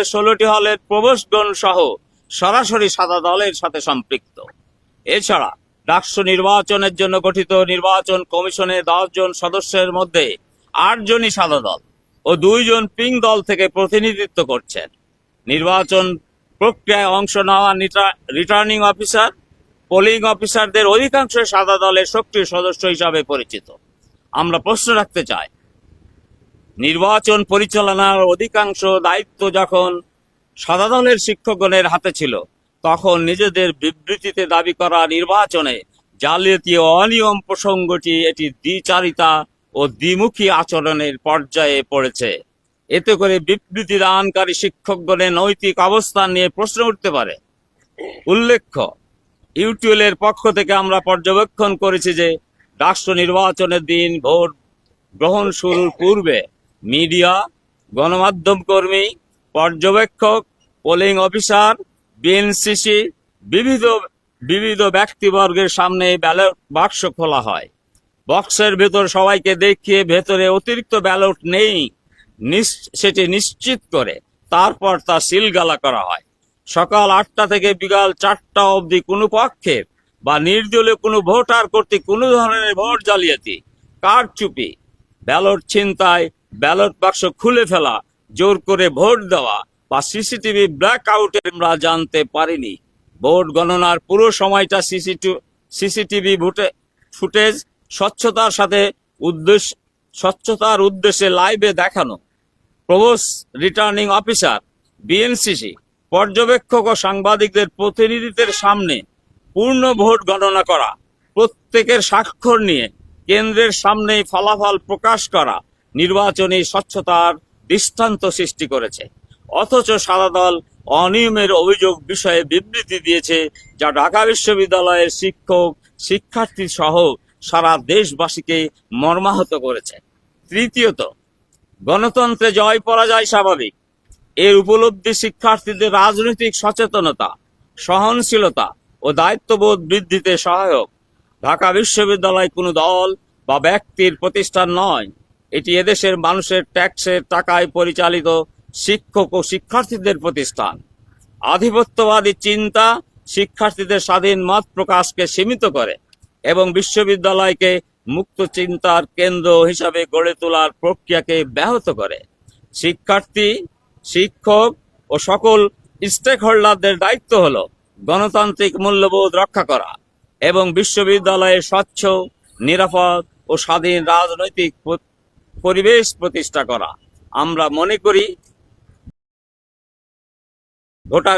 মধ্যে ষোলোটি হলের প্রবেশগণ সহ সরাসরি সাদা দলের সাথে সম্পৃক্ত। এছাড়া ডাকসু নির্বাচনের জন্য গঠিত নির্বাচন কমিশনে জন সদস্যের মধ্যে আটজনই সাদা দল ও দুইজন পিং দল থেকে প্রতিনিধিত্ব করছেন। নির্বাচন প্রক্রিয়ায় অংশ নেওয়া রিটার্নিং অফিসার, পোলিং অফিসারদের অধিকাংশ সাদা দলের সক্রিয় সদস্য হিসাবে পরিচিত। আমরা প্রশ্ন রাখতে চাই নির্বাচন পরিচালনার অধিকাংশ দায়িত্ব যখন সাধারণের শিক্ষকগণের হাতে ছিল, তখন নিজেদের বিবৃতিতে দাবি করা নির্বাচনে জালিয়াতি অনিয়ম প্রসঙ্গটি এটি দ্বিচারিতা ও দ্বিমুখী আচরণের পর্যায়ে পড়েছে। এতে করে বিবৃতি দানকারী শিক্ষকগণের নৈতিক অবস্থান নিয়ে প্রশ্ন উঠতে পারে। উল্লেখ্য ইউটিউলের পক্ষ থেকে আমরা পর্যবেক্ষণ করেছি যে, রাষ্ট্র নির্বাচনের দিন ভোট গ্রহণ শুরুর পূর্বে মিডিয়া, গণমাধ্যম কর্মী, পর্যবেক্ষক, পোলিং অফিসার, বিএনসিসি, বিবিধ বিবিধ ব্যক্তিবর্গের সামনে ব্যালট বাক্স খোলা হয়। বক্সের ভেতর সবাইকে দেখিয়ে ভেতরে অতিরিক্ত ব্যালট নেই সেটি নিশ্চিত করে তারপর তা সিলগালা করা হয়। সকাল আটটা থেকে বিকাল চারটা অবধি কোনো পক্ষের বা নির্দলীয় কোনো ভোটার কর্তৃক কোনো ধরনের ভোট জালিয়াতি, কারচুপি, ব্যালট ছিনতাই ব্যালট বাক্স খুলে ফেলা, জোর করে ভোট দেওয়া বা সিসিটিভি ব্ল্যাক আউটে আমরা জানতে পারিনি। ভোট গণনার পুরো সময়টা সিসিটিভি ভোটে, ফুটেজ স্বচ্ছতার সাথে উদ্দেশ্য স্বচ্ছতার উদ্দেশ্যে লাইভে দেখানো। প্রবোস রিটার্নিং অফিসার, বিএনসিসি, পর্যবেক্ষক ও সাংবাদিকদের প্রতিনিধিদের সামনে পূর্ণ ভোট গণনা করা, প্রত্যেকের স্বাক্ষর নিয়ে কেন্দ্রের সামনেই ফলাফল প্রকাশ করা নির্বাচনী স্বচ্ছতার দৃষ্টান্ত সৃষ্টি করেছে। অথচ সাদা দল অনিয়মের অভিযোগ বিষয়ে বিবৃতি দিয়েছে যা ঢাকা বিশ্ববিদ্যালয়ের শিক্ষক, শিক্ষার্থী সহ সারা দেশবাসীকে মর্মাহত করেছে। তৃতীয়ত, গণতন্ত্রে জয় পরাজয় স্বাভাবিক। এর উপলব্ধি শিক্ষার্থীদের রাজনৈতিক সচেতনতা, সহনশীলতা ও দায়িত্ববোধ বৃদ্ধিতে সহায়ক। ঢাকা বিশ্ববিদ্যালয় কোনো দল বা ব্যক্তির প্রতিষ্ঠান নয়। এটি এদেশের মানুষের ট্যাক্সের টাকায় পরিচালিত শিক্ষক ও শিক্ষার্থীদের প্রতিষ্ঠান। আধিপত্যবাদী চিন্তা শিক্ষার্থীদের স্বাধীন মত প্রকাশকে সীমিত করে এবং বিশ্ববিদ্যালয়কে মুক্ত চিন্তার কেন্দ্র হিসাবে গড়ে তোলার প্রক্রিয়াকে ব্যাহত করে। শিক্ষার্থী, শিক্ষক ও সকল স্টেক হোল্ডারদের দায়িত্ব হল গণতান্ত্রিক মূল্যবোধ রক্ষা করা এবং বিশ্ববিদ্যালয়ে স্বচ্ছ, নিরাপদ ও স্বাধীন রাজনৈতিক পরিবেশ প্রতিষ্ঠা করা আমরা মনে করি ভোটার